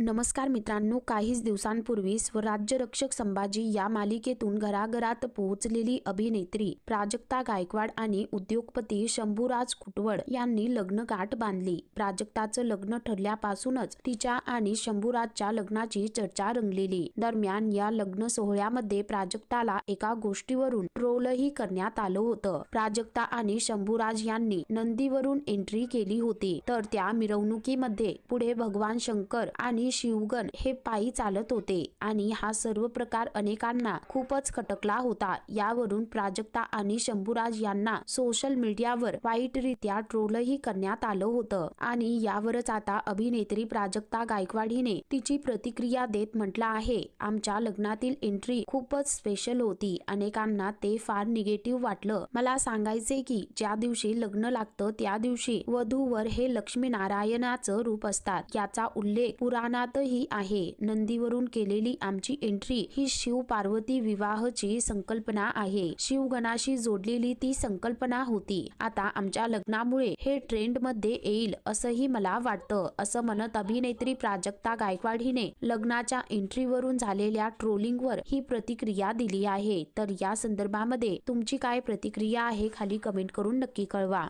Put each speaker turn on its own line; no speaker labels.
नमस्कार मित्रांनो काहीच दिवसांपूर्वी स्वराज्य रक्षक संभाजी या मालिकेतून घराघरात पोहोचलेली अभिनेत्री प्राजक्ता गायकवाड आणि उद्योगपती शंभूराज कुटवड यांनी लग्न गाठ बांधली. प्राजक्ताचं लग्न ठरल्यापासूनच तिच्या आणि शंभूराजच्या लग्नाची चर्चा रंगलेली. दरम्यान या लग्न सोहळ्यामध्ये प्राजक्ताला एका गोष्टीवरून ट्रोलही करण्यात आलं होतं. प्राजक्ता आणि शंभूराज यांनी नंदीवरून एंट्री केली होती. तर त्या मिरवणुकीमध्ये पुढे भगवान शंकर आणि शिवगण हे पायी चालत होते आणि हा सर्व प्रकार अनेकांना खूपच खटकला होता. यावरून प्राजक्ता आणि शंभूराज यांना सोशल मीडियावर वाईटरित्या ट्रोलही करण्यात आलं होतं. आणि यावरच आता अभिनेत्री प्राजक्ता गायकवाड हिने तिची प्रतिक्रिया देत म्हटलं आहे. आमच्या लग्नातील एंट्री खूपच स्पेशल होती. अनेकांना ते फार निगेटिव्ह वाटलं. मला सांगायचे की ज्या दिवशी लग्न लागतं त्या दिवशी वधूवर हे लक्ष्मीनारायणाचं रूप असतात. याचा उल्लेख ही आहे. नंदीवरून केलेली आमची एंट्री ही शिव पार्वती विवाहची संकल्पना आहे. शिवगणाशी जोडलेली ती संकल्पना होती. आता आमच्या लग्नामुळे हे ट्रेंडमध्ये येईल असंही मला वाटतं. असं म्हणत अभिनेत्री प्राजक्ता गायकवाड हिने लग्नाच्या एंट्रीवरून झालेल्या ट्रोलिंगवर ही प्रतिक्रिया दिली आहे. तर या संदर्भामध्ये तुमची काय प्रतिक्रिया आहे खाली कमेंट करून नक्की कळवा.